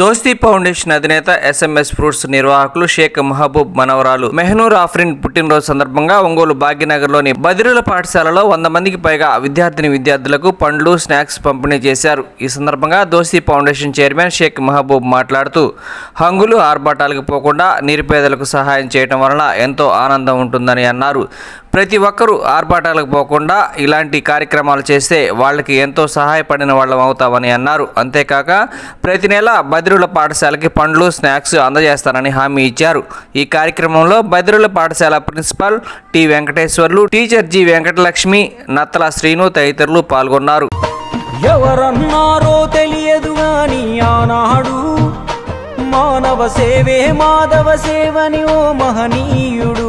దోస్తీ ఫౌండేషన్ అధినేత SMS fruits నిర్వాహకులు షేక్ మహబూబ్ మనవరాలు మెహనూర్ ఆఫ్రిన్ పుట్టినరోజు సందర్భంగా ఒంగోలు భాగ్యనగర్లోని బదిరుల పాఠశాలలో వంద మందికి పైగా విద్యార్థిని విద్యార్థులకు పండ్లు స్నాక్స్ పంపిణీ చేశారు. ఈ సందర్భంగా దోస్తీ ఫౌండేషన్ చైర్మన్ షేక్ మహబూబ్ మాట్లాడుతూ హంగులు ఆర్భాటాలకు పోకుండా నిరుపేదలకు సహాయం చేయడం వలన ఎంతో ఆనందం ఉంటుందని అన్నారు. ప్రతి ఒక్కరూ ఆర్భాటాలకు పోకుండా ఇలాంటి కార్యక్రమాలు చేస్తే వాళ్ళకి ఎంతో సహాయపడిన వాళ్ళం అవుతామని అన్నారు. అంతేకాక ప్రతి నెల బదిరుల పాఠశాలకి పండ్లు స్నాక్స్ అందజేస్తారని హామీ ఇచ్చారు. ఈ కార్యక్రమంలో బదిరుల పాఠశాల principal T Venkateswarlu teacher G Venkatalakshmi Nattala Srinu తదితరులు పాల్గొన్నారు. ఎవరన్నారో తెలియదు గాని ఆనాడు మానవ సేవే మాధవ సేవని ఓ మహనీయుడు.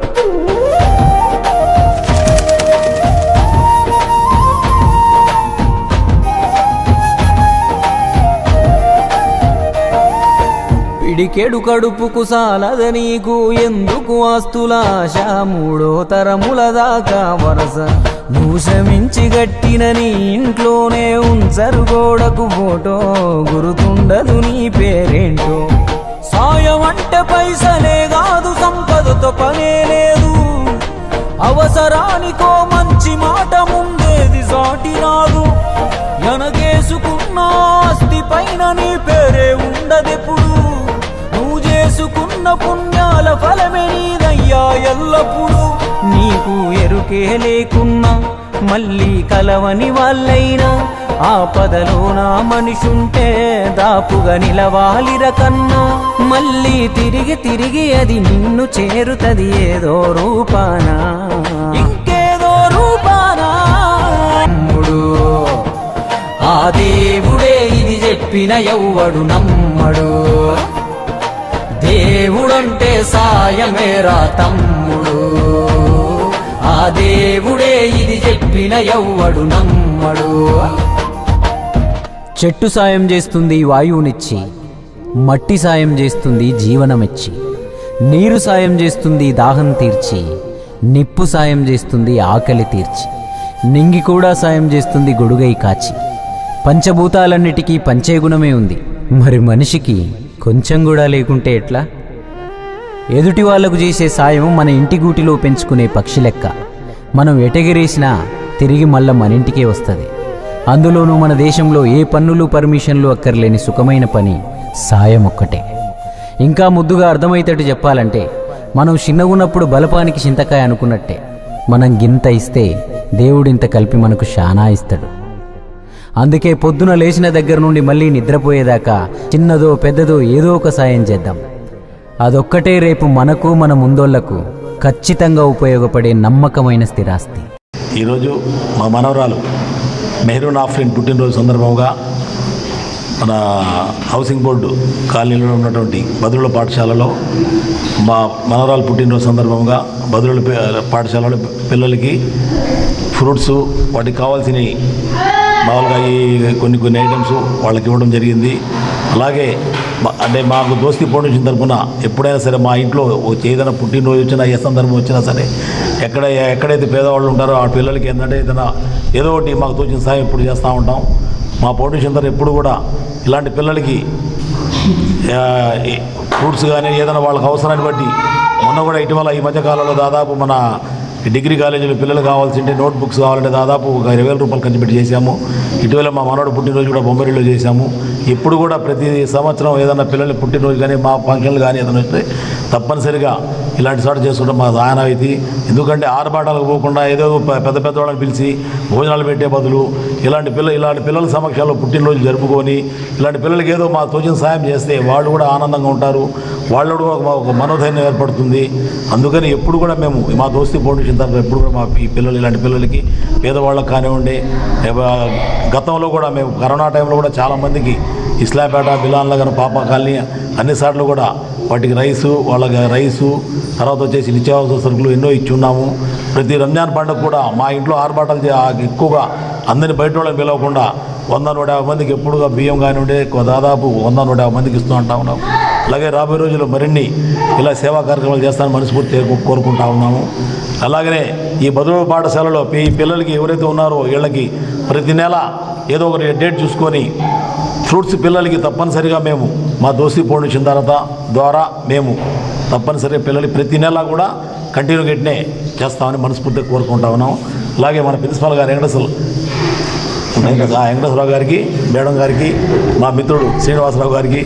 పిడికెడు కడుపుకు సాలద నీకు. ఎందుకు ఆస్తులాశ? మూడో తరముల దాకా వరస. నువ్వు శ్రమించి గట్టిన నీ ఇంట్లోనే ఉంచరు గోడకు ఫోటో. గురుతుండదు నీ పేరేంటో. సాయం అంటే పైసలే కాదు సంపదతో పనే లేదు. అవసరానికో మంచి మాట ముందేది సాటి రాదు ఆస్తి పైన నీ పేరే పుణ్యాల ఫలమే నీదయ్యా ఎల్లప్పుడు. నీకు ఎరుకే లేకున్నా మళ్ళీ కలవని వాళ్ళైనా. ఆపదలో నా మనిషుంటే దాపుగా నిలవాలిర కన్నా. మళ్ళీ తిరిగి తిరిగి అది నిన్ను చేరుతది ఏదో రూపానా. ఇంకేదో రూపానా? ఆ దేవుడే ఇది చెప్పిన ఎవ్వడు నమ్మడు. దేవుడంటే సాయమేరా తమ్ముడు. ఆ దేవుడే ఇది చెప్పిన ఎవ్వడు నమ్మడు. చెట్టు సాయం చేస్తుంది వాయువునిచ్చి మట్టి సాయం చేస్తుంది జీవనమిచ్చి నీరు సాయం చేస్తుంది దాహం తీర్చి నిప్పు సాయం చేస్తుంది ఆకలి తీర్చి నింగి కూడా సాయం చేస్తుంది గొడుగై కాచి. పంచభూతాలన్నిటికీ పంచే గుణమే ఉంది. మరి మనిషికి కొంచెం కూడా లేకుంటే ఎట్లా? ఎదుటి వాళ్ళకు చేసే సాయం మన ఇంటి గూటిలో పెంచుకునే పక్షి లెక్క. మనం ఎటగిరేసినా తిరిగి మళ్ళా మన ఇంటికే వస్తుంది. అందులోనూ మన దేశంలో ఏ పన్నులు పర్మిషన్లు అక్కర్లేని సుఖమైన పని సాయం ఒక్కటే. ఇంకా ముద్దుగా అర్థమయ్యేటట్టు చెప్పాలంటే మనం చిన్నగున్నప్పుడు బలపానికి చింతకాయ అనుకున్నట్టే మనం గింత ఇస్తే దేవుడింత కలిపి మనకు శానా ఇస్తాడు. అందుకే పొద్దున లేచిన దగ్గర నుండి మళ్ళీ నిద్రపోయేదాకా చిన్నదో పెద్దదో ఏదో ఒక సాయం చేద్దాం. అదొక్కటే రేపు మనకు మన ముందోళ్ళకు ఖచ్చితంగా ఉపయోగపడే నమ్మకమైన స్థిరాస్తి. ఈరోజు మా మనవరాలు మెహరూన్ ఆఫ్రిన్ పుట్టినరోజు సందర్భంగా మన హౌసింగ్ బోర్డు కాలనీలో ఉన్నటువంటి బదురుల పాఠశాలలో మా మనవరాలు పుట్టినరోజు సందర్భంగా బదురుల పాఠశాలలో పిల్లలకి ఫ్రూట్స్ వాటికి కావాల్సినవి మామూలుగా ఈ కొన్ని కొన్ని ఐటమ్స్ వాళ్ళకి ఇవ్వడం జరిగింది. అలాగే అంటే మాకు దోస్తి ఫౌండేషన్ తరఫున ఎప్పుడైనా సరే మా ఇంట్లో ఏదైనా పుట్టినరోజు వచ్చినా ఏ సందర్భం వచ్చినా సరే ఎక్కడ ఎక్కడైతే పేదవాళ్ళు ఉంటారో ఆ పిల్లలకి ఏంటంటే ఏదైనా ఏదో ఒకటి మాకు తోచిన సాయం ఎప్పుడు చేస్తూ ఉంటాం. మా ఫౌండేషన్ తరఫు ఎప్పుడు కూడా ఇలాంటి పిల్లలకి ఫ్రూట్స్ కానీ ఏదైనా వాళ్ళకి అవసరాన్ని బట్టి మొన్న కూడా ఇటీవల ఈ మధ్యకాలంలో దాదాపు మన డిగ్రీ కాలేజీలో పిల్లలు కావాల్సింటే నోట్ బుక్స్ కావాలంటే దాదాపు ఒక ఇరవై వేల రూపాయలు ఖర్చు పెట్టి చేశాము. ఇటీవల మా మనవడు పుట్టినరోజు కూడా బొమ్మరిలో చేశాము. ఇప్పుడు కూడా ప్రతి సంవత్సరం ఏదైనా పిల్లల పుట్టినరోజు కానీ మా ఫంక్షన్లు కానీ ఏదైనా వస్తే తప్పనిసరిగా ఇలాంటి చోట చేసుకోవడం మా ఆనవాయితీ ఎందుకంటే ఆరుబాటాలకు పోకుండా ఏదో పెద్ద పెద్ద వాళ్ళని పిలిచి భోజనాలు పెట్టే బదులు ఇలాంటి పిల్ల ఇలాంటి పిల్లల సమక్షంలో పుట్టినరోజు జరుపుకొని ఇలాంటి పిల్లలకి ఏదో మా తోచిన సాయం చేస్తే వాళ్ళు కూడా ఆనందంగా ఉంటారు. వాళ్ళు కూడా ఒక మనోధైర్యం ఏర్పడుతుంది. అందుకని ఎప్పుడు కూడా మేము మా దోస్తి ఫౌండేషన్ తరఫున ఎప్పుడు కూడా మా ఈ పిల్లలు ఇలాంటి పిల్లలకి పేదవాళ్ళకి కానివ్వండి గతంలో కూడా మేము కరోనా టైంలో కూడా చాలామందికి ఇస్లాపేట బిలాన్ల కానీ పాప కాలనీ అన్ని సార్లు కూడా వాటికి రైసు వాళ్ళకి రైసు తర్వాత వచ్చేసి నిత్యావసర సరుకులు ఎన్నో ఇచ్చి ఉన్నాము ప్రతి రంజాన్ పండుగ కూడా మా ఇంట్లో ఆర్భాటాలు ఎక్కువగా అందరిని బయట వాళ్ళని పిలవకుండా వంద నూట యాభై మందికి ఎప్పుడుగా బియ్యం కానివ్వండి దాదాపు వంద నూట యాభై మందికి ఇస్తూ ఉంటా ఉన్నాం. అలాగే రాబోయే రోజుల్లో మరిన్ని ఇలా సేవా కార్యక్రమాలు చేస్తానని మనస్ఫూర్తిగా కోరుకుంటా ఉన్నాము. అలాగనే ఈ బదులు పాఠశాలలో ఈ పిల్లలకి ఎవరైతే ఉన్నారో వీళ్ళకి ప్రతి నెల ఏదో ఒక డేట్ చూసుకొని ఫ్రూట్స్ పిల్లలకి తప్పనిసరిగా మేము మా దోస్తీ ఫౌండేషన్ తర్వాత ద్వారా మేము తప్పనిసరిగా పిల్లలకి ప్రతి నెల కూడా కంటిన్యూ గట్టినే చేస్తామని మనస్ఫూర్తిగా కోరుకుంటా ఉన్నాం అలాగే మన ప్రిన్సిపాల్ గారు వెంకటేశ్వర వెంకటేశ్వరరావు గారికి మేడం గారికి మా మిత్రుడు శ్రీనివాసరావు గారికి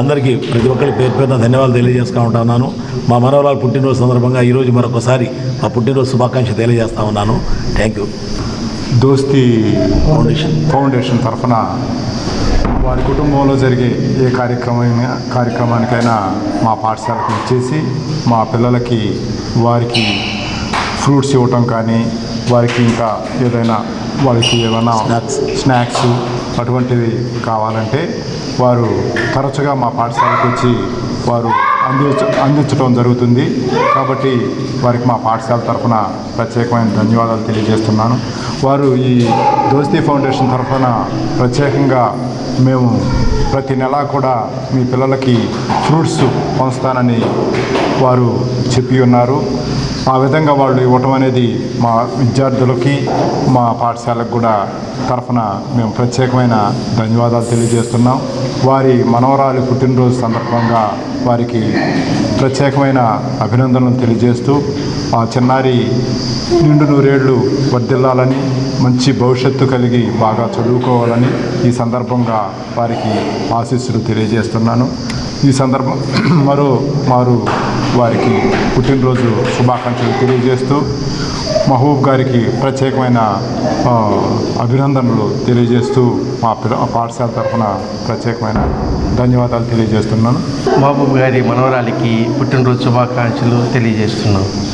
అందరికీ ప్రతి ఒక్కరికి పేరు పేరున ధన్యవాదాలు తెలియజేసుకుంటా ఉన్నాను మా మనవరాలు పుట్టినరోజు సందర్భంగా ఈరోజు మరొకసారి మా పుట్టినరోజు శుభాకాంక్షలు తెలియజేస్తా ఉన్నాను. Thank you Dosti foundation foundation తరఫున వారి కుటుంబంలో జరిగే ఏ కార్యక్రమం కార్యక్రమానికైనా మా పాఠశాలకు ఇచ్చేసి మా పిల్లలకి వారికి ఫ్రూట్స్ ఇవ్వటం కానీ వారికి ఇంకా ఏదైనా వాళ్ళకి ఏమైనా. స్నాక్స్ అటువంటివి కావాలంటే వారు తరచుగా మా పాఠశాలకు వచ్చి వారు అందించ అందించడం జరుగుతుంది. కాబట్టి వారికి మా పాఠశాల తరఫున ప్రత్యేకమైన ధన్యవాదాలు తెలియజేస్తున్నాను. వారు ఈ దోస్తీ ఫౌండేషన్ తరఫున ప్రత్యేకంగా మేము ప్రతి నెల కూడా మీ పిల్లలకి ఫ్రూట్స్ పంచుతానని వారు చెప్పి ఉన్నారు. ఆ విధంగా వాళ్ళు ఇవ్వటం అనేది మా విద్యార్థులకి మా పాఠశాలకు కూడా తరఫున మేము ప్రత్యేకమైన ధన్యవాదాలు తెలియజేస్తున్నాం. వారి మనవరాలు పుట్టినరోజు సందర్భంగా వారికి ప్రత్యేకమైన అభినందనలు తెలియజేస్తూ ఆ చిన్నారి నిండు నూరేళ్ళు వర్దిల్లాలని మంచి భవిష్యత్తు కలిగి బాగా చదువుకోవాలని ఈ సందర్భంగా వారికి ఆశీస్సులు తెలియజేస్తున్నాను. ఈ సందర్భం మరో మారు వారికి పుట్టినరోజు శుభాకాంక్షలు తెలియజేస్తూ మహబూబ్ గారికి ప్రత్యేకమైన అభినందనలు తెలియజేస్తూ మా పిల్ల పాఠశాల తరఫున ప్రత్యేకమైన ధన్యవాదాలు తెలియజేస్తున్నాను. మహబూబ్ గారి మనవరాలికి పుట్టినరోజు శుభాకాంక్షలు తెలియజేస్తున్నాను